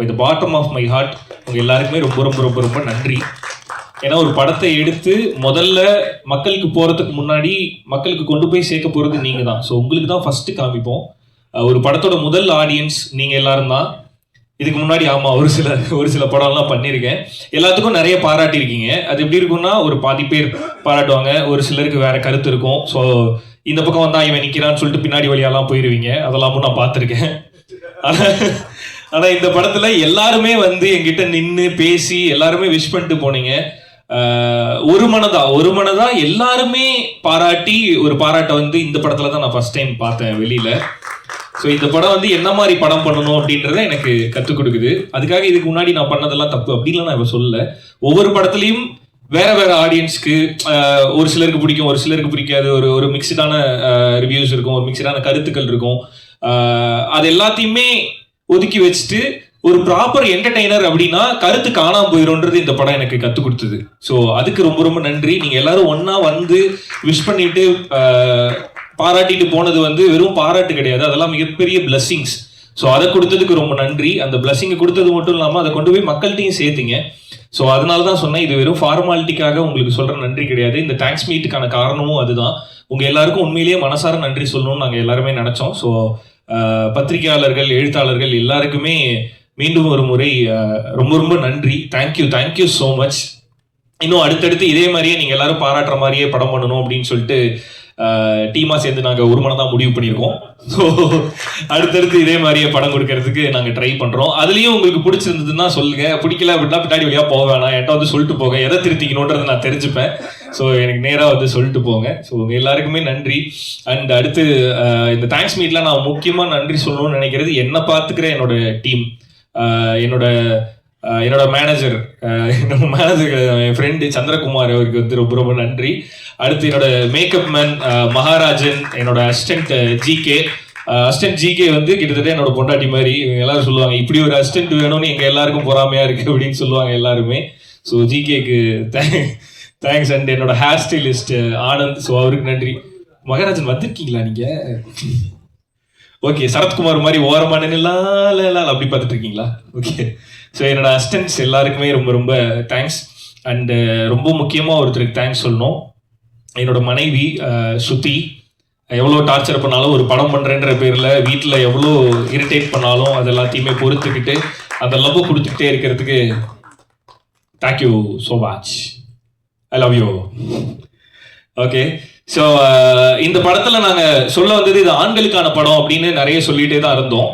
By the bottom of my heart உங்கள் எல்லாருக்குமே ரொம்ப ரொம்ப ரொம்ப ரொம்ப நன்றி. ஏன்னா ஒரு படத்தை எடுத்து முதல்ல மக்களுக்கு போகிறதுக்கு முன்னாடி மக்களுக்கு கொண்டு போய் சேர்க்க போகிறது நீங்கள் தான் ஸோ உங்களுக்கு தான் ஃபஸ்ட்டு காமிப்போம். Uh, ஒரு படத்தோட முதல் ஆடியன்ஸ் நீங்கள் எல்லாரும் தான். இதுக்கு முன்னாடி ஆமாம் ஒரு சில ஒரு சில படம்லாம் பண்ணியிருக்கேன். எல்லாத்துக்கும் நிறைய பாராட்டியிருக்கீங்க. அது எப்படி இருக்கும்னா ஒரு பாதி பேர் பாராட்டுவாங்க ஒரு சிலருக்கு வேற கருத்து இருக்கும். ஸோ இந்த பக்கம் வந்தால் இவன் நிற்கிறான்னு சொல்லிட்டு பின்னாடி வழியாலாம் போயிருவீங்க. அதெல்லாமும் நான் பார்த்துருக்கேன். ஆனால் ஆனா இந்த படத்துல எல்லாருமே வந்து என்கிட்ட நின்று பேசி எல்லாருமே விஷ் பண்ணிட்டு போனீங்க. ஒரு மனதா ஒரு மனதா எல்லாருமே பாராட்டி ஒரு பாராட்டை வந்து இந்த படத்துல தான் நான் ஃபர்ஸ்ட் டைம் பார்த்தேன் வெளியில. ஸோ இந்த படம் வந்து என்ன மாதிரி படம் பண்ணணும் அப்படின்றத எனக்கு கற்றுக் கொடுக்குது. அதுக்காக இதுக்கு முன்னாடி நான் பண்ணதெல்லாம் தப்பு அப்படின்லாம் நான் இப்போ சொல்லல. ஒவ்வொரு படத்துலையும் வேற வேற ஆடியன்ஸ்க்கு ஒரு சிலருக்கு பிடிக்கும் ஒரு சிலருக்கு பிடிக்காது. ஒரு ஒரு மிக்சடான ரிவ்யூஸ் இருக்கும் ஒரு மிக்சடான கருத்துக்கள் இருக்கும். அது எல்லாத்தையுமே ஒதுக்கி வச்சுட்டு ஒரு ப்ராப்பர் என்டர்டெய்னர் அப்படின்னா கருத்து காணாம போயிடும்ன்றது இந்த படம் எனக்கு கற்றுக் கொடுத்தது. ஸோ அதுக்கு ரொம்ப ரொம்ப நன்றி. நீங்க எல்லாரும் ஒன்றா வந்து விஷ் பண்ணிட்டு பாராட்டிட்டு போனது வந்து வெறும் பாராட்டு கிடையாது. அதெல்லாம் மிகப்பெரிய பிளஸ்ஸிங்ஸ் ஸோ அதை கொடுத்ததுக்கு ரொம்ப நன்றி. அந்த பிளஸ்ஸிங்கை கொடுத்தது மட்டும் இல்லாமல் அதை கொண்டு போய் மக்கள்கிட்டையும் சேர்த்துங்க. ஸோ அதனால தான் சொன்னேன் இது வெறும் ஃபார்மாலிட்டிக்காக உங்களுக்கு சொல்கிற நன்றி கிடையாது. இந்த தேங்க்ஸ் மீட்டுக்கான காரணமும் அதுதான். உங்கள் எல்லாருக்கும் உண்மையிலேயே மனசார நன்றி சொல்லணும்னு நாங்கள் எல்லாருமே நினச்சோம். ஸோ பத்திரிகையாளர்கள் எழுத்தாளர்கள் எல்லாருக்குமே மீண்டும் ஒரு முறை அஹ், ரொம்ப ரொம்ப நன்றி. தேங்க்யூ தேங்க்யூ ஸோ மச் இன்னும் அடுத்தடுத்து இதே மாதிரியே நீங்க எல்லாரும் பாராட்டுற மாதிரியே படம் பண்ணணும் அப்படின்னு சொல்லிட்டு டீமாக சேர்ந்து நாங்கள் ஒரு மனம் தான் முடிவு பண்ணியிருக்கோம். ஸோ அடுத்தடுத்து இதே மாதிரியே படம் கொடுக்கறதுக்கு நாங்கள் ட்ரை பண்ணுறோம் அதுலேயும் உங்களுக்கு பிடிச்சிருந்ததுன்னா சொல்லுங்க. பிடிக்கல அப்படின்னா பின்னாடி வழியாக போக வேணாம். என்கிட்ட வந்து சொல்லிட்டு போங்க. எதை திருத்திக்கணுன்றதை நான் தெரிஞ்சுப்பேன். ஸோ எனக்கு நேராக வந்து சொல்லிட்டு போங்க. ஸோ உங்கள் எல்லாருக்குமே நன்றி. அண்ட் அடுத்து இந்த தேங்க்ஸ் மீட்டில் நான் முக்கியமாக நன்றி சொல்லணும்னு நினைக்கிறது என்னை பார்த்துக்கிற என்னோட டீம் என்னோட என்னோட மேனேஜர் என்னோட மேனேஜர் என் ஃப்ரெண்டு சந்திரகுமார் அவருக்கு வந்து ரொம்ப ரொம்ப நன்றி. அடுத்து என்னோட மேக்கப் மேன் மகாராஜன் என்னோட அசிஸ்டன்ட் ஜிகே அசிஸ்டன்ட் ஜிகே வந்து கிட்டத்தட்ட என்னோட பொண்டாட்டி மாதிரி. இவங்க எல்லாரும் சொல்லுவாங்க இப்படி ஒரு அசிஸ்டன்ட் வேணும்னு எங்க எல்லாருக்கும் பொறாமையா இருக்கு அப்படின்னு சொல்லுவாங்க எல்லாருமே. ஸோ ஜிகேக்கு தேங்க்ஸ் அண்ட் என்னோட ஹேர் ஸ்டைலிஸ்ட் ஆனந்த். ஸோ அவருக்கு நன்றி. மகாராஜன் வந்திருக்கீங்களா நீங்க? ஓகே சரத்குமார் மாதிரி ஓரமான நின்னுலாம் அப்படி பார்த்துட்டு இருக்கீங்களா? ஓகே ஸோ என்னோட அசிஸ்டன்ட்ஸ் எல்லாருக்குமே ரொம்ப ரொம்ப தேங்க்ஸ் அண்டு uh, ரொம்ப முக்கியமாக ஒருத்தருக்கு தேங்க்ஸ் சொல்லணும். என்னோட மனைவி uh, சுத்தி எவ்வளோ டார்ச்சர் பண்ணாலும் ஒரு படம் பண்ணுறேன்ற பேரில் வீட்டில் எவ்வளோ இரிட்டேட் பண்ணாலும் அது எல்லாத்தையுமே பொறுத்துக்கிட்டு அந்த லவ் கொடுத்துக்கிட்டே இருக்கிறதுக்கு thank you so much I love you okay so இந்த படத்தில் நாங்கள் சொல்ல வந்தது இது ஆண்களுக்கான படம் அப்படின்னு நிறைய சொல்லிகிட்டே தான் இருந்தோம்.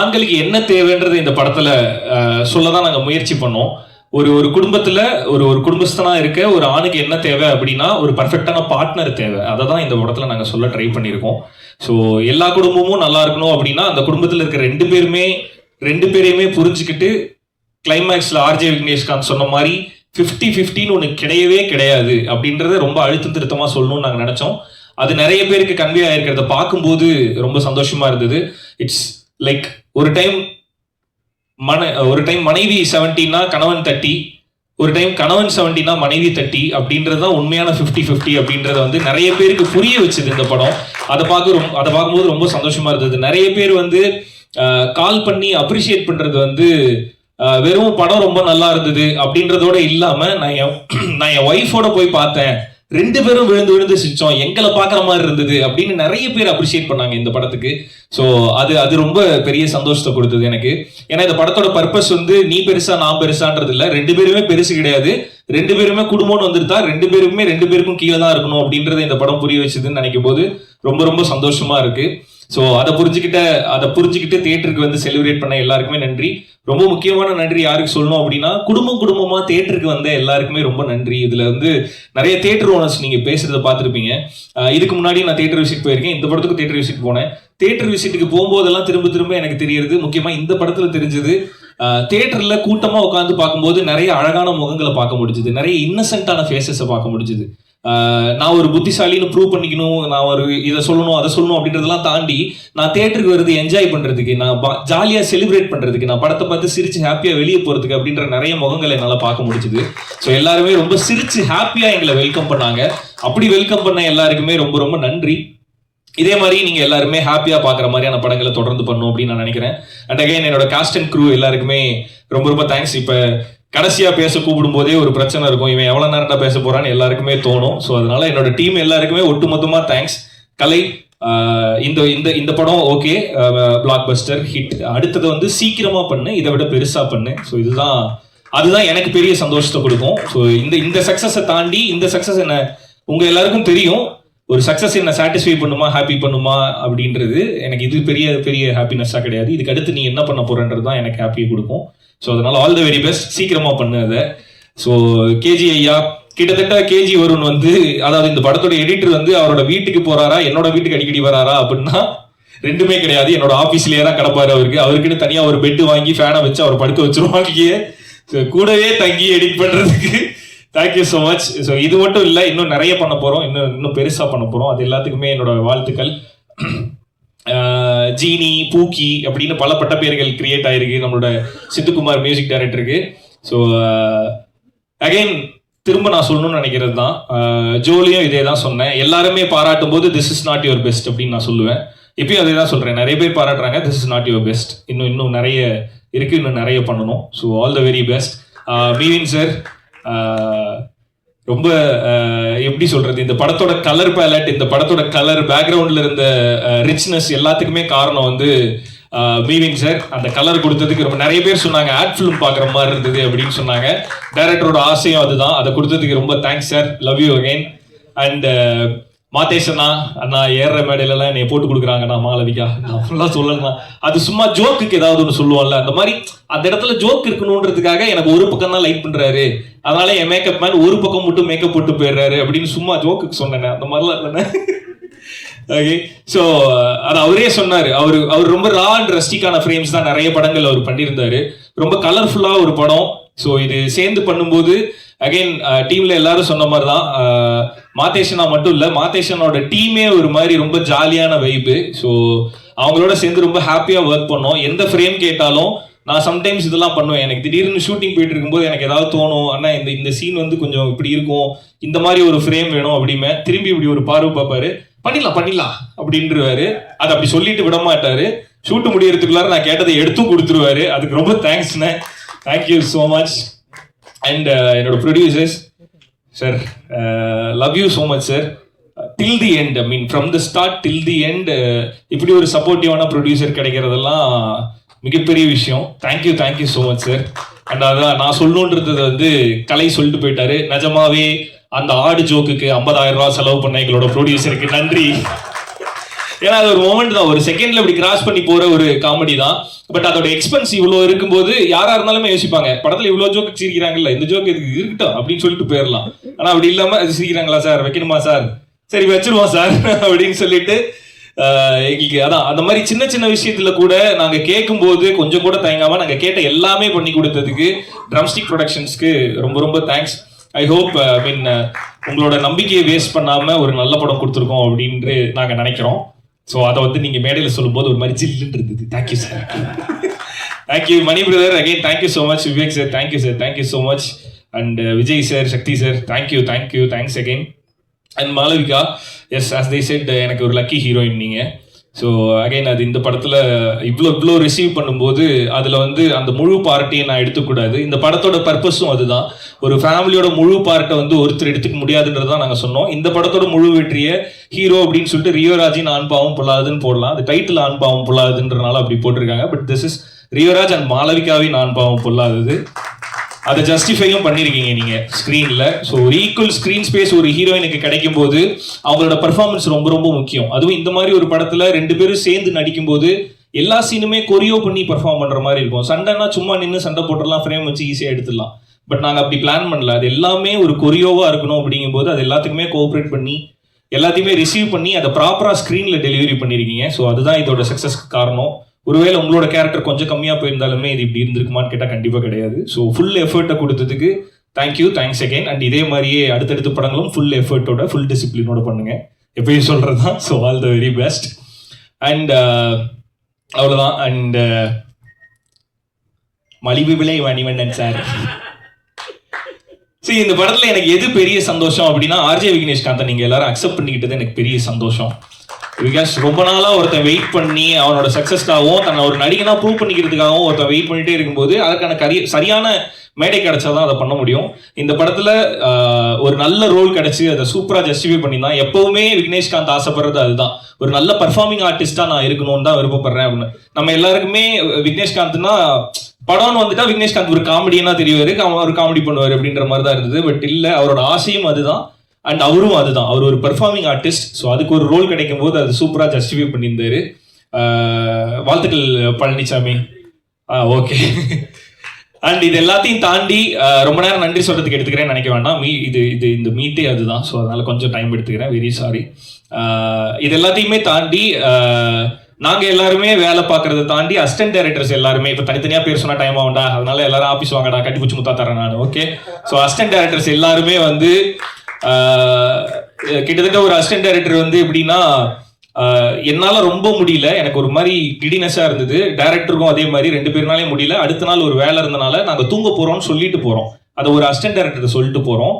ஆண்களுக்கு என்ன தேவைன்றது இந்த படத்துல சொல்லதான் சொல்ல தான் நாங்க முயற்சி பண்ணோம். ஒரு ஒரு குடும்பத்துல ஒரு ஒரு குடும்பஸ்தனா இருக்க ஒரு ஆணுக்கு என்ன தேவை அப்படின்னா ஒரு பர்ஃபெக்டான பார்ட்னர் தேவை. அதை தான் இந்த படத்துல நாங்க சொல்ல ட்ரை பண்ணியிருக்கோம். ஸோ எல்லா குடும்பமும் நல்லா இருக்கணும் அப்படின்னா அந்த குடும்பத்துல இருக்க ரெண்டு பேருமே ரெண்டு பேரையுமே புரிஞ்சுக்கிட்டு கிளைமேக்ஸ்ல ஆர்ஜே விக்னேஷ்காந்த் சொன்ன மாதிரி ஃபிஃப்டி ஃபிஃப்டின்னு ஒன்று கிடையவே கிடையாது அப்படின்றத ரொம்ப அழுத்தம் திருத்தமாக சொல்லணும்னு நாங்கள் நினச்சோம். அது நிறைய பேருக்கு கன்வே ஆயிருக்கிறத பார்க்கும்போது ரொம்ப சந்தோஷமா இருந்தது. இட்ஸ் லைக் ஒரு டைம் மன ஒரு டைம் மனைவி செவன்டினா கணவன் தட்டி ஒரு டைம் கணவன் செவன்டினா மனைவி தட்டி அப்படின்றது தான் உண்மையான ஃபிஃப்டி ஃபிஃப்டி அப்படின்றத வந்து நிறைய பேருக்கு புரிய வச்சது இந்த படம். அதை பார்க்க ரொம்ப அதை பார்க்கும்போது ரொம்ப சந்தோஷமா இருந்தது. நிறைய பேர் வந்து கால் பண்ணி அப்ரிஷியேட் பண்றது வந்து வெறும் படம் ரொம்ப நல்லா இருந்தது அப்படின்றதோட இல்லாம நான் என் நான் என் ஒய்ஃபோட போய் பார்த்தேன். ரெண்டு பேரும் விழுந்து விழுந்து சிரிச்சோம். எங்களை பார்க்குற மாதிரி இருந்தது அப்படின்னு நிறைய பேர் அப்ரிஷியேட் பண்ணாங்க இந்த படத்துக்கு. ஸோ அது அது ரொம்ப பெரிய சந்தோஷத்தை கொடுத்தது எனக்கு. ஏன்னா இந்த படத்தோட பர்பஸ் வந்து நீ பெருசா நான் பெருசான்றது இல்ல. ரெண்டு பேருமே பெருசு கிடையாது. ரெண்டு பேருமே குடும்பம்னு வந்துருந்தா ரெண்டு பேருமே ரெண்டு பேருக்கும் கீழே தான் இருக்கணும் அப்படின்றத இந்த படம் புரிய வச்சதுன்னு நினைக்கும் போது ரொம்ப ரொம்ப சந்தோஷமா இருக்கு. ஸோ அதை புரிஞ்சுக்கிட்ட அதை புரிஞ்சுக்கிட்டு தேட்டருக்கு வந்து செலிப்ரேட் பண்ண எல்லாருக்குமே நன்றி. ரொம்ப முக்கியமான நன்றி யாருக்கு சொல்லணும் அப்படின்னா குடும்பம் குடும்பமா தேட்டருக்கு வந்த எல்லாருக்குமே ரொம்ப நன்றி. இதுல வந்து நிறைய தேட்டர் ஓனர்ஸ் நீங்க பேசுறத பார்த்துருப்பீங்க. இதுக்கு முன்னாடி நான் தேட்டர் விசிட் போயிருக்கேன். இந்த படத்துக்கு தேட்டர் விசிட் போனேன். தேட்டர் விசிட்டுக்கு போகும்போதெல்லாம் திரும்ப திரும்ப எனக்கு தெரியறது முக்கியமா இந்த படத்துல தெரிஞ்சது தேட்டரில் கூட்டமா உட்காந்து பார்க்கும்போது நிறைய அழகான முகங்களை பார்க்க முடிஞ்சுது. நிறைய இன்னசென்ட்டான ஃபேஸஸை பார்க்க முடிஞ்சுது. நான் ஒரு புத்திசாலின்னு ப்ரூவ் பண்ணிக்கணும் நான் ஒரு இதை சொல்லணும் அதை சொல்லணும் அப்படின்றதெல்லாம் தாண்டி நான் தேட்டருக்கு வருது என்ஜாய் பண்றதுக்கு நான் ஜாலியாக செலிப்ரேட் பண்றதுக்கு நான் படத்தை பார்த்து சிரிச்சு ஹாப்பியாக வெளியே போறதுக்கு அப்படின்ற நிறைய முகங்களை என்னால் பார்க்க முடிச்சுது ஸோ எல்லாருமே ரொம்ப சிரிச்சு ஹாப்பியாக எங்களை வெல்கம் பண்ணாங்க. அப்படி வெல்கம் பண்ண எல்லாருக்குமே ரொம்ப ரொம்ப நன்றி. இதே மாதிரி நீங்க எல்லாருமே ஹாப்பியா பாக்குற மாதிரியான படங்களை தொடர்ந்து பண்ணும் அப்படின்னு நான் நினைக்கிறேன். அண்ட் அகைன் என்னோட காஸ்ட் அண்ட் க்ரூ எல்லாருக்குமே ரொம்ப ரொம்ப தேங்க்ஸ் இப்ப கடைசியா பேச கூப்பிடும் போதே ஒரு பிரச்சனை இருக்கும். இவன் எவ்வளவு நேரம்டா பேச போறான்னு எல்லாருக்குமே தோணும். ஸோ அதனால என்னோட டீம் எல்லாருக்குமே ஒட்டுமொத்தமா தேங்க்ஸ் கலை இந்த இந்த இந்த படம் ஓகே பிளாக் பஸ்டர் ஹிட் அடுத்தது வந்து சீக்கிரமா பண்ணு இதை விட பெருசா பண்ணு. ஸோ இதுதான் அதுதான் எனக்கு பெரிய சந்தோஷத்தை கொடுக்கும். ஸோ இந்த இந்த சக்சஸை தாண்டி இந்த சக்சஸ் என்ன உங்க எல்லாருக்கும் தெரியும். ஒரு சக்ஸஸ் என்ன சாட்டிஸ்ஃபை பண்ணுமா ஹாப்பி பண்ணுமா அப்படின்றது எனக்கு இது பெரிய பெரிய ஹாப்பினஸ்ஸாக கிடையாது. இதுக்கு அடுத்து நீ என்ன பண்ண போறன்றது தான் எனக்கு ஹாப்பியை கொடுக்கும். ஸோ அதனால ஆல் த வெரி பெஸ்ட் சீக்கிரமா பண்ணு அதை. ஸோ கேஜி ஐயா கிட்டத்தட்ட கேஜி வருண் வந்து அதாவது இந்த படத்தோட எடிட்டர் வந்து அவரோட வீட்டுக்கு போறாரா என்னோட வீட்டுக்கு அடிக்கடி வராரா அப்படின்னா ரெண்டுமே கிடையாது. என்னோட ஆபீஸ்லயே தான் கிடப்பாரு அவருக்கு. அவருக்குன்னு தனியா ஒரு பெட் வாங்கி ஃபேனை வச்சு அவர் படுக்க வச்சிருவாங்க. கூடவே தங்கி எடிட் பண்றதுக்கு தேங்க்யூ ஸோ மச் ஸோ இது மட்டும் இல்லை இன்னும் நிறைய பண்ண போகிறோம் இன்னும் இன்னும் பெருசாக பண்ண போகிறோம் அது எல்லாத்துக்குமே என்னோட வாழ்த்துக்கள். ஜீனி பூக்கி அப்படின்னு பல பட்ட பேர்கள் கிரியேட் ஆயிருக்கு. நம்மளோட சித்துக்குமார் மியூசிக் டைரக்டருக்கு ஸோ அகைன் திரும்ப நான் சொல்லணும்னு நினைக்கிறது தான். ஜோலியும் இதே தான் சொன்னேன். எல்லாருமே பாராட்டும் போது this is not your best அப்படின்னு நான் சொல்லுவேன். இப்பயும் அதே தான் சொல்கிறேன் நிறைய பேர் பாராட்டுறாங்க this is not your best இன்னும் இன்னும் நிறைய இருக்குது இன்னும் நிறைய பண்ணணும். So all the very best மீவின் sir ரொம்ப எப்படி சொல்றது? இந்த படத்தோட கலர் பேலட் இந்த படத்தோட கலர் பேக்ரவுண்ட்ல இருந்த ரிச்னஸ் எல்லாத்துக்குமே காரணம் வந்து மீவிங் சார் அந்த கலர் கொடுத்ததுக்கு ரொம்ப நிறைய பேர் சொன்னாங்க ஆட் ஃபிலிம் பார்க்குற மாதிரி இருந்தது அப்படின்னு சொன்னாங்க. டேரக்டரோட ஆசையும் அதுதான். அதை கொடுத்ததுக்கு ரொம்ப thanks sir love you again and Madhesh அண்ணா அண்ணா ஏறுற மேடையிலலாம் என்னை போட்டு கொடுக்குறாங்கண்ணா மாலவிகா நான் ஃபுல்லாக சொல்லலாம் அது சும்மா ஜோக்குக்கு ஏதாவது ஒன்று சொல்லுவோம்ல. அந்த மாதிரி அந்த இடத்துல ஜோக் இருக்கணுன்றதுக்காக எனக்கு ஒரு பக்கம் தான் லைக் பண்றாரு. அதனால என் மேக்கப் மேன் ஒரு பக்கம் மட்டும் மேக்கப் போட்டு போயிடுறாரு அப்படின்னு சும்மா ஜோக்குக்கு சொன்னேன். அந்த மாதிரிலாம் இல்லைண்ணே. ஓகே ஸோ அது அவரே சொன்னார். அவர் அவர் ரொம்ப ரா அண்ட் ரஸ்டிக்கான ஃப்ரேம்ஸ் தான் நிறைய படங்கள் அவர் பண்ணியிருந்தாரு. ரொம்ப கலர்ஃபுல்லாக ஒரு படம். ஸோ இது சேர்ந்து பண்ணும்போது அகைன் டீம்ல எல்லாரும் சொன்ன மாதிரி தான் மாதேஷனா மட்டும் இல்லை மாதேஷனோட டீமே ஒரு மாதிரி ரொம்ப ஜாலியான வைப்பு ஸோ அவங்களோட சேர்ந்து ரொம்ப ஹாப்பியாக ஒர்க் பண்ணோம். எந்த ஃப்ரேம் கேட்டாலும் நான் சம்டைம்ஸ் இதெல்லாம் பண்ணுவேன். எனக்கு திடீர்னு ஷூட்டிங் போயிட்டு இருக்கும்போது எனக்கு ஏதாவது தோணும் ஆனால் இந்த இந்த சீன் வந்து கொஞ்சம் இப்படி இருக்கும். இந்த மாதிரி ஒரு ஃப்ரேம் வேணும் அப்படிமே திரும்பி இப்படி ஒரு பார்வை பார்ப்பாரு. பண்ணிடலாம் பண்ணிடலாம் அப்படின்றவாரு. அதை அப்படி சொல்லிட்டு விட மாட்டாரு ஷூட்டு முடியறதுக்குள்ளார நான் கேட்டதை எடுத்தும் கொடுத்துருவாரு. அதுக்கு ரொம்ப தேங்க்ஸ்ண்ணே thank you so much and என்னோட producers sir love you so much sir till the end I mean from the start till the end இப்படி ஒரு சப்போர்ட்டிவான ப்ரொடியூசர் கிடைக்கிறதெல்லாம் மிகப்பெரிய விஷயம். Thank you thank you so much sir and அதான் நான் சொல்லணுன்றது வந்து கலை சொல்லிட்டு போயிட்டாரு. நிஜமாவே அந்த ஆடு ஜோக்குக்கு ஐம்பதாயிரம் ரூபா செலவு பண்ண எங்களோட ப்ரொடியூசருக்கு நன்றி. ஏன்னா அது ஒரு மொமெண்ட் தான். ஒரு செகண்ட்ல இப்படி கிராஸ் பண்ணி போற ஒரு காமெடி தான். பட் அதோட எக்ஸ்பென்ஸ் இவ்வளோ இருக்கும்போது யாரா இருந்தாலுமே யோசிப்பாங்க படத்துல இவ்வளோ ஜோக்கு சிரிக்கிறாங்கல்ல இந்த ஜோக்கு இதுக்கு இருக்கட்டும் அப்படின்னு சொல்லிட்டு போயிடலாம் ஆனா அப்படி இல்லாம அது சிரிக்கிறாங்களா சார்? வைக்கணுமா சார்? சரி வச்சிருவோம் சார். அப்படின்னு சொல்லிட்டு எங்களுக்கு அதான் அந்த மாதிரி சின்ன சின்ன விஷயத்துல கூட நாங்க கேட்கும்போது கொஞ்சம் கூட தயங்காம நாங்க கேட்ட எல்லாமே பண்ணி கொடுத்ததுக்கு ட்ரம்ஸ்டிக் ப்ரொடக்ஷன்ஸ்க்கு ரொம்ப ரொம்ப தேங்க்ஸ் ஐ ஹோப் ஐ மீன் உங்களோட நம்பிக்கையை வேஸ்ட் பண்ணாம ஒரு நல்ல படம் கொடுத்துருக்கோம் அப்படின்ட்டு நாங்க நினைக்கிறோம். ஸோ அதை வந்து நீங்கள் மேடையில் சொல்லும்போது ஒரு மாதிரி ஜில்லுன்னு இருந்தது. Thank you sir thank you Mani brother again thank you so much Vivek sir thank you sir thank you so much and Vijay sir Sakthi sir thank you thank you thanks again and Malavika yes as they said எனக்கு ஒரு lucky heroine நீங்கள் so again அது இந்த படத்தில் இவ்வளோ இவ்வளோ receive பண்ணும்போது அதில் வந்து அந்த முழு பார்ட்டியை நான் எடுத்துக்கூடாது. இந்த படத்தோட பர்பஸும் அதுதான். ஒரு ஃபேமிலியோட முழு பார்ட்டை வந்து ஒருத்தர் எடுத்துக்க முடியாதுன்றது தான் நாங்கள் சொன்னோம். இந்த படத்தோட முழு வெற்றியை ஹீரோ அப்படின்னு சொல்லிட்டு ரியோராஜின் ஆண்பாவம் பொல்லாதுன்னு போடலாம். அது டைட்டில் அண்பாவம் பொல்லாதுன்றனால அப்படி போட்டிருக்காங்க. But this is Rio Raj and மாளவிகாவின் ஆண் பொல்லாதது. அதை ஜஸ்டிஃபையும் பண்ணியிருக்கீங்க நீங்கள் ஸ்க்ரீனில் ஸோ ஒரு ஈக்குவல் ஸ்க்ரீன் ஸ்பேஸ் ஒரு ஹீரோயினுக்கு கிடைக்கும் போது அவங்களோட பர்ஃபார்மன்ஸ் ரொம்ப ரொம்ப முக்கியம். அதுவும் இந்த மாதிரி ஒரு படத்தில் ரெண்டு பேரும் சேர்ந்து நடிக்கும்போது எல்லா சீனுமே கொரியோ பண்ணி பெர்ஃபார்ம் பண்ணுற மாதிரி இருக்கும். சண்டைனா சும்மா நின்று சண்டை போட்டுடலாம் ஃப்ரேம் வச்சு ஈஸியாக எடுத்துடலாம். பட் நாங்கள் அப்படி பிளான் பண்ணல. அது எல்லாமே ஒரு கொரியோவாக இருக்கணும் அப்படிங்கும்போது அது எல்லாத்துக்குமே கோஆப்ரேட் பண்ணி எல்லாத்தையுமே ரிசீவ் பண்ணி அதை ப்ராப்பராக ஸ்க்ரீனில் டெலிவரி பண்ணியிருக்கீங்க ஸோ அதுதான் இதோட சக்ஸஸ்க்கு காரணம். ஒருவேளை உங்களோட கேரக்டர் கொஞ்சம் கம்மியாக போயிருந்தாலுமே இது இப்படி இருந்திருக்குமான்னு கேட்டால் கண்டிப்பாக கிடையாது. ஸோ ஃபுல் எஃபர்ட்டை கொடுத்ததுக்கு தேங்க்யூ தேங்க்ஸ் அகைன் அண்ட் இதே மாதிரியே அடுத்தடுத்த படங்களும் ஃபுல் எஃபர்ட்டோட ஃபுல் டிசிப்ளினோட பண்ணுங்க. எப்பயும் சொல்கிறது தான் so all the very best and uh, அவ்வளோதான் அண்ட் uh, மலிவு விலை மணிவண்ணன் சார் சரி இந்த படத்தில் எனக்கு எது பெரிய சந்தோஷம் அப்படின்னா ஆர்ஜே விக்னேஷ்காந்தை நீங்கள் எல்லாரும் அக்செப்ட் பண்ணிக்கிட்டது எனக்கு பெரிய சந்தோஷம். பிகாஸ் ரொம்ப நாளா ஒருத்தன் வெயிட் பண்ணி அவனோட சக்சஸ்க்காகவும் தன்னை ஒரு நடிகனா ப்ரூவ் பண்ணிக்கிறதுக்காகவும் ஒருத்தன் வெயிட் பண்ணிட்டே இருக்கும்போது அதற்கான கரிய சரியான மேடை கிடைச்சாதான் அதை பண்ண முடியும். இந்த படத்துல ஒரு நல்ல ரோல் கிடைச்சி அதை சூப்பரா ஜஸ்டிஃபை பண்ணியிருந்தான் எப்பவுமே விக்னேஷ்காந்த் ஆசைப்படுறது அதுதான். ஒரு நல்ல பர்ஃபார்மிங் ஆர்டிஸ்டா நான் இருக்கணும்னு தான் விருப்பப்படுறேன் அப்படின்னு. நம்ம எல்லாருக்குமே விக்னேஷ்காந்த்னா படம்னு வந்துட்டா விக்னேஷ்காந்த் ஒரு காமெடியனா தெரியவாரு அவன் ஒரு காமெடி பண்ணுவார் அப்படின்ற மாதிரி தான் இருந்தது. பட் இல்ல அவரோட ஆசையும் அதுதான். அண்ட் அவரும் அதுதான். அவர் ஒரு பெர்ஃபார்மிங் ஆர்டிஸ்ட் ஸோ அதுக்கு ஒரு ரோல் கிடைக்கும் போது அது சூப்பராக ஜஸ்டிஃபை பண்ணியிருந்தாரு. வாழ்த்துக்கள் பழனிசாமி ஆ ஓகே அண்ட் இது எல்லாத்தையும் தாண்டி ரொம்ப நேரம் நன்றி சொல்றதுக்கு எடுத்துக்கிறேன் நினைக்க வேண்டாம். மீ இது இது இந்த மீட்டே அதுதான். ஸோ அதனால கொஞ்சம் டைம் எடுத்துக்கிறேன். வெரி சாரி இது எல்லாத்தையுமே தாண்டி நாங்கள் எல்லாருமே வேலை பார்க்கறத தாண்டி அசிஸ்டன்ட் டைரக்டர்ஸ் எல்லாருமே இப்போ தனித்தனியாக பேர் சொன்னால் டைம் ஆகும்டா. அதனால எல்லாரும் ஆஃபீஸ் வாங்கடா கட்டி பிடிச்சி முத்தா தரேன் நான். ஓகே ஸோ அசிஸ்டன்ட் டைரக்டர்ஸ் எல்லாருமே வந்து கிட்டத்தட்ட ஒரு அசிஸ்டன்ட் டைரக்டர் வந்து எப்படின்னா என்னால் என்னால ரொம்ப முடியல. எனக்கு ஒரு மாதிரி கிடினஸா இருந்தது. டைரக்டருக்கும் அதே மாதிரி ரெண்டு பேர்னாலே முடியல. அடுத்த நாள் ஒரு வேலை இருந்தனால நாங்க தூங்க போறோம்னு சொல்லிட்டு போறோம். அதை ஒரு அசிஸ்டன்ட் டைரக்டர் சொல்லிட்டு போறோம்.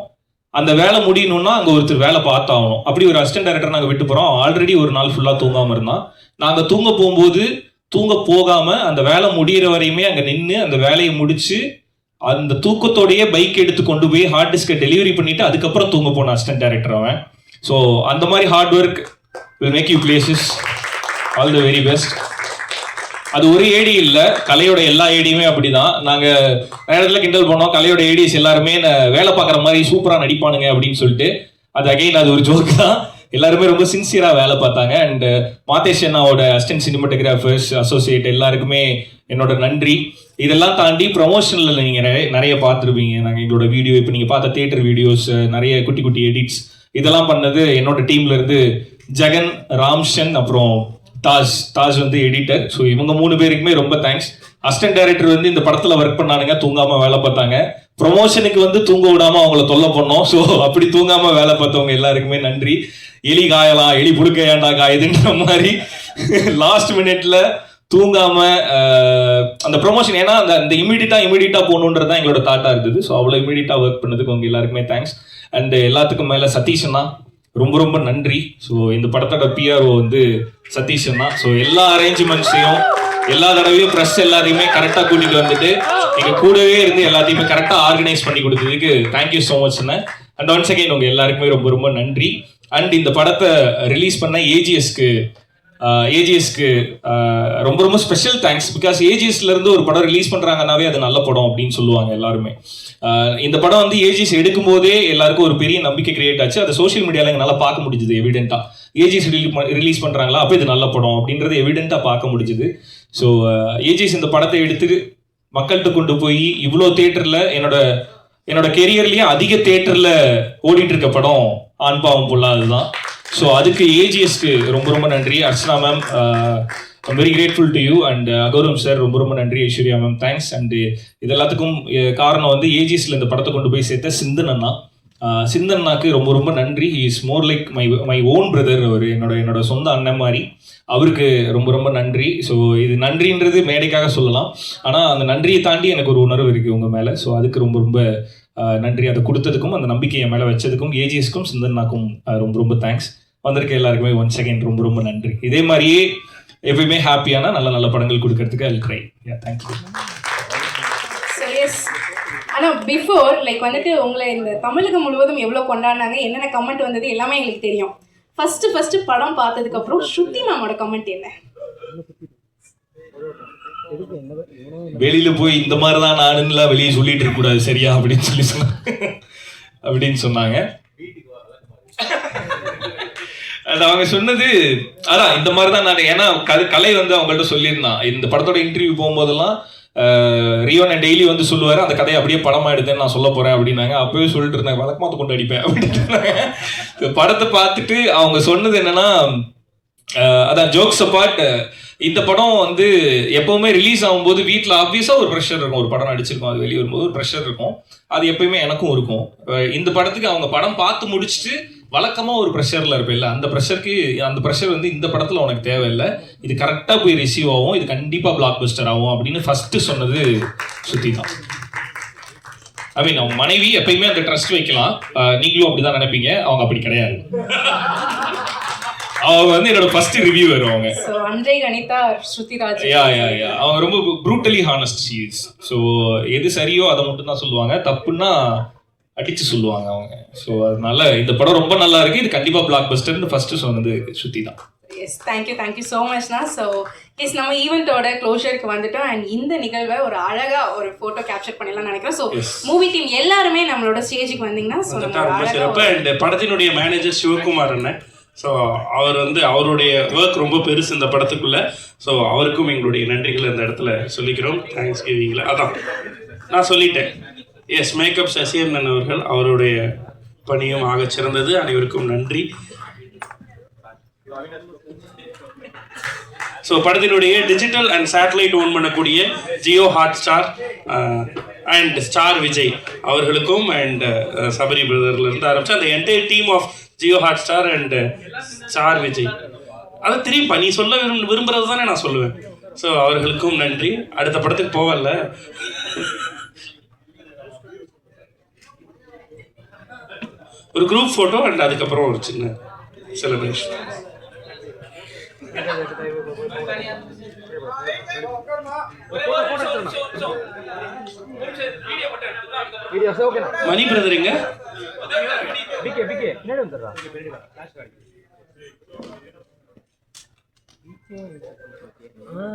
அந்த வேலை முடியணும்னா அங்க ஒருத்தர் வேலை பார்த்தாகணும். அப்படி ஒரு அசிஸ்டன்ட் டைரக்டர் நாங்க விட்டு போறோம். ஆல்ரெடி ஒரு நாள் ஃபுல்லா தூங்காம இருந்தான். நாங்க தூங்க போகும்போது தூங்க போகாம அந்த வேலை முடியிற வரையுமே அங்க நின்று அந்த வேலையை முடிச்சு அந்த தூக்கத்தோடையே பைக் எடுத்து கொண்டு போய் ஹார்ட் டிஸ்கை டெலிவரி பண்ணிட்டு அதுக்கப்புறம் தூங்க போன அசிஸ்டன்ட் டேரக்டர் அவன். ஸோ அந்த மாதிரி hard work will make you places all the very best அது ஒரு ஏடி இல்லை. கலையோட எல்லா ஏடியுமே அப்படிதான். நாங்கள் நேரத்தில் இடத்துல கிண்டல் பண்ணோம். கலையோட ஏடிஸ் எல்லாருமே வேலை பார்க்குற மாதிரி சூப்பராக நடிப்பானுங்க அப்படின்னு சொல்லிட்டு. அது அகைன் அது ஒரு ஜோக் தான். எல்லாருமே ரொம்ப சின்சியரா வேலை பார்த்தாங்க. அண்ட் மாதேஷ் அண்ணாவோட அசிஸ்டன்ட் சினிமாட்டோகிராஃபர்ஸ் அசோசியேட் எல்லாருக்குமே என்னோட நன்றி. இதெல்லாம் தாண்டி ப்ரொமோஷனில் நீங்க நிறைய நிறைய பார்த்துருப்பீங்க. நாங்கள் எங்களோட வீடியோ இப்போ நீங்க பார்த்த தியேட்டர் வீடியோஸ் நிறைய குட்டி குட்டி எடிட்ஸ் இதெல்லாம் பண்ணது என்னோட டீம்ல இருந்து ஜெகன் ராம்ஷன் அப்புறம் தாஜ் தாஜ் வந்து எடிட்டர் ஸோ இவங்க மூணு பேருக்குமே ரொம்ப தேங்க்ஸ் அசிஸ்டன்ட் டைரக்டர் வந்து இந்த படத்துல ஒர்க் பண்ணானுங்க தூங்காம வேலை பார்த்தாங்க. ப்ரொமோஷனுக்கு வந்து தூங்க விடாம அவங்கள தொல்லை பண்ணோம். ஸோ அப்படி தூங்காம வேலை பார்த்தவங்க எல்லாருக்குமே நன்றி. எலி காயலாம் எலி புடுக்க ஏண்டா காயுதுன்ற மாதிரி லாஸ்ட் மினிட்ல தூங்காம அந்த ப்ரொமோஷன் ஏன்னா அந்த அந்த இமீடியட்டா இமீடியட்டா போகணுன்றது தான் எங்களோட தாட்டா இருந்தது. ஸோ அவ்வளோ இமீடியட்டா ஒர்க் பண்ணதுக்கு உங்க எல்லாருக்குமே தேங்க்ஸ் அண்ட் எல்லாத்துக்கும் மேல சதீஷன் ரொம்ப ரொம்ப நன்றி. ஸோ இந்த படத்தோட பிஆர்ஓ வந்து சதீஷன் தான் ஸோ எல்லா அரேஞ்ச்மெண்ட்ஸையும் எல்லா தடவையும் ப்ரெஸ் எல்லாத்தையுமே கரெக்டாக கூட்டிகிட்டு வந்துட்டு எங்கள் கூடவே இருந்து எல்லாத்தையுமே கரெக்டாக ஆர்கனைஸ் பண்ணி கொடுத்ததுக்கு thank you so much and once again உங்கள் எல்லாருக்குமே ரொம்ப ரொம்ப நன்றி. அண்ட் இந்த படத்தை ரிலீஸ் பண்ண ஏஜிஎஸ்க்கு ஏஜிஎஸ்க்கு ரொம்ப ரொம்ப ஸ்பெஷல் தேங்க்ஸ் பிகாஸ் ஏஜிஎஸ்ல இருந்து ஒரு படம் ரிலீஸ் பண்றாங்கன்னாவே அது நல்ல படம் அப்படின்னு சொல்லுவாங்க எல்லாருமே. இந்த படம் வந்து ஏஜிஎஸ் எடுக்கும் போதே எல்லாருக்கும் ஒரு பெரிய நம்பிக்கை கிரியேட் ஆச்சு. அதை சோஷியல் மீடியால எங்களால பார்க்க முடிஞ்சது எவிடென்ட்டாக ஏஜிஎஸ் ரிலீஸ் பண்றாங்களா? அப்போ இது நல்ல படம் அப்படின்றது எவிடென்ட்டாக பார்க்க முடிஞ்சது. ஸோ ஏஜிஎஸ் இந்த படத்தை எடுத்து மக்கள்கிட்ட கொண்டு போய் இவ்வளோ தேட்டரில் என்னோட என்னோட கெரியர்லயே அதிக தேட்டரில் ஓடிட்டு இருக்க படம் ஆண் பாவம் பொல்லாததுதான். ஸோ அதுக்கு ஏஜிஎஸ்க்கு ரொம்ப ரொம்ப நன்றி. Archana ma'am I'm very grateful to you and Aghoram sir ரொம்ப ரொம்ப நன்றி Aishwarya ma'am thanks and uh, இது எல்லாத்துக்கும் uh, காரணம் வந்து ஏஜிஎஸ்ல இந்த படத்தை கொண்டு போய் சேர்த்த சிந்தன் அண்ணா. Uh, ரொம்ப ரொம்ப நன்றி. Is more like my my own brother அவர். என்னோட என்னோட சொந்த அண்ணன் மாதிரி. அவருக்கு ரொம்ப ரொம்ப நன்றி. ஸோ இது நன்றின்றது மேடைக்காக சொல்லலாம். ஆனால் அந்த நன்றியை தாண்டி எனக்கு ஒரு உணர்வு இருக்குது உங்கள் மேலே. ஸோ அதுக்கு ரொம்ப ரொம்ப நன்றி. அதை கொடுத்ததுக்கும் அந்த நம்பிக்கையை மேலே வச்சதுக்கும் ஏஜிஎஸ்க்கும் சிந்தன்னாக்கும் ரொம்ப ரொம்ப தேங்க்ஸ் வந்திருக்க எல்லாருக்குமே ஒன் செகண்ட் ரொம்ப ரொம்ப நன்றி. இதே மாதிரியே எப்பயுமே ஹாப்பியான நல்ல நல்ல படங்கள் கொடுக்கறதுக்கு அல் ட்ரை தேங்க்யூ ஆனால் பிஃபோர் லைக் வந்துட்டு உங்களை இந்த தமிழகம் முழுவதும் எவ்வளோ கொண்டாடினாங்க என்னென்ன கமெண்ட் வந்தது எல்லாமே எங்களுக்கு தெரியும். ஃபர்ஸ்ட் ஃபர்ஸ்ட் படம் பார்த்ததுக்கப்புறம் ஸ்ருதி மேமோட கமெண்ட் என்ன? வெளியில போய் இந்த மாதிரி தான் நானுங்களா வெளியே சொல்லிட்டு இருக்க கூடாது. சரியா? அப்படின்னு சொல்லி சொன்னாங்க அப்படின்னு சொன்னாங்க. அது அவங்க சொன்னது அதான் இந்த மாதிரி தான் நான் ஏன்னா கதை கலை வந்து அவங்கள்ட்ட சொல்லியிருந்தான். இந்த படத்தோட இன்டர்வியூ போகும்போதெல்லாம் ரியோ நான் டெய்லி வந்து சொல்லுவாரு அந்த கதையை அப்படியே படமா எடுத்தேன்னு நான் சொல்ல போறேன் அப்படின்னாங்க. அப்பவே சொல்லிட்டு இருந்தேன் வழக்கமாக கொண்டு அடிப்பேன் அப்படின்னு படத்தை பார்த்துட்டு அவங்க சொன்னது என்னன்னா அதான் ஜோக்ஸ் அப்பார்ட் இந்த படம் வந்து எப்பவுமே ரிலீஸ் ஆகும்போது வீட்டில் ஆப்வியஸாக ஒரு ப்ரெஷர் இருக்கும். ஒரு படம் நடிச்சிருக்கோம் அது வெளியே வரும்போது ஒரு ப்ரெஷர் இருக்கும். அது எப்பயுமே எனக்கும் இருக்கும். இந்த படத்துக்கு அவங்க படம் பார்த்து முடிச்சுட்டு வழக்கமாக ஒரு ப்ரெஷரில் இருப்பேன்ல. அந்த ப்ரெஷருக்கு அந்த ப்ரெஷர் வந்து இந்த படத்தில் உனக்கு தேவையில்லை. இது கரெக்டாக போய் ரிசீவ் ஆகும். இது கண்டிப்பாக பிளாக் பஸ்டர் ஆகும் அப்படின்னு ஃபஸ்ட்டு சொன்னது சுத்தி தான். ஐ மீன் அவங்க மனைவி எப்பயுமே அந்த ட்ரஸ்ட் வைக்கலாம். நீங்களும் நீங்களும் அப்படிதான் நினைப்பீங்க. அவங்க அப்படி கிடையாது. அவங்க வந்து என்னோட ஃபர்ஸ்ட் ரிவ்யூ அவங்க. So அன்றை Kanitha Shrutiraj. Yeah yeah yeah அவங்க ரொம்ப ப்ரூட்டலி ஹானஸ்ட் ஷீஸ் ஸோ எது சரியோ அதை மட்டும் தான் சொல்லுவாங்க. தப்புன்னா அடிச்சு சொல்லுவாங்க அவங்க. ஸோ அதனால இந்த படம் ரொம்ப நல்லா இருக்கு. இது கண்டிப்பா பிளாக் பஸ்டர்னு ஃபர்ஸ்ட் சொன்னது ஸ்ருதி தான். Yes thank you thank you so மச்ண்ணா so yes நம்ம ஈவெண்ட்டோட க்ளோஷருக்கு வந்துட்டோம். அண்ட் இந்த நிகழ்வை ஒரு அழகா ஒரு ஃபோட்டோ கேப்சர் பண்ணிடலாம் நினைக்கிறேன் ஸோ. மூவி டீம் எல்லாருமே நம்மளோட ஸ்டேஜுக்கு வந்தீங்கன்னா ஸோ படத்தினுடைய மேனேஜர் சிவகுமார் அண்ணன். ஸோ அவர் வந்து அவருடைய ஒர்க் ரொம்ப பெருசு இந்த படத்துக்குள்ள. ஸோ அவருக்கும் எங்களுடைய நன்றிகள் இந்த இடத்துல சொல்லிக்கிறோம். தேங்க்ஸ் கிவிங்கில் அதான். நான் சொல்லிட்டேன். எஸ் மேக்கப் சசியண்ணன் அவர்கள் அவருடைய பணியும் ஆகச் சிறந்தது. அனைவருக்கும் நன்றி. ஸோ படத்தினுடைய டிஜிட்டல் அண்ட் சேட்டலைட் ஓன் பண்ணக்கூடிய Jio hotstar and star Vijay அவர்களுக்கும் அண்ட் uh, சபரி பிரதர்ல இருந்து ஆரம்பிச்சு அந்த entire team of Jio hotstar and star Vijay. அதை திரும்பி நீ சொல்ல விரும்ப விரும்புறது தானே நான் சொல்லுவேன். ஸோ அவர்களுக்கும் நன்றி. அடுத்த படத்துக்கு போவல்ல ஒரு குரூப் ஃபோட்டோ அண்ட் அதுக்கப்புறம் ஒரு சின்ன செலிப்ரேஷன் மணி பிரதருங்க. பிகே பிகே பின்னாடி வந்துடுறா ஆ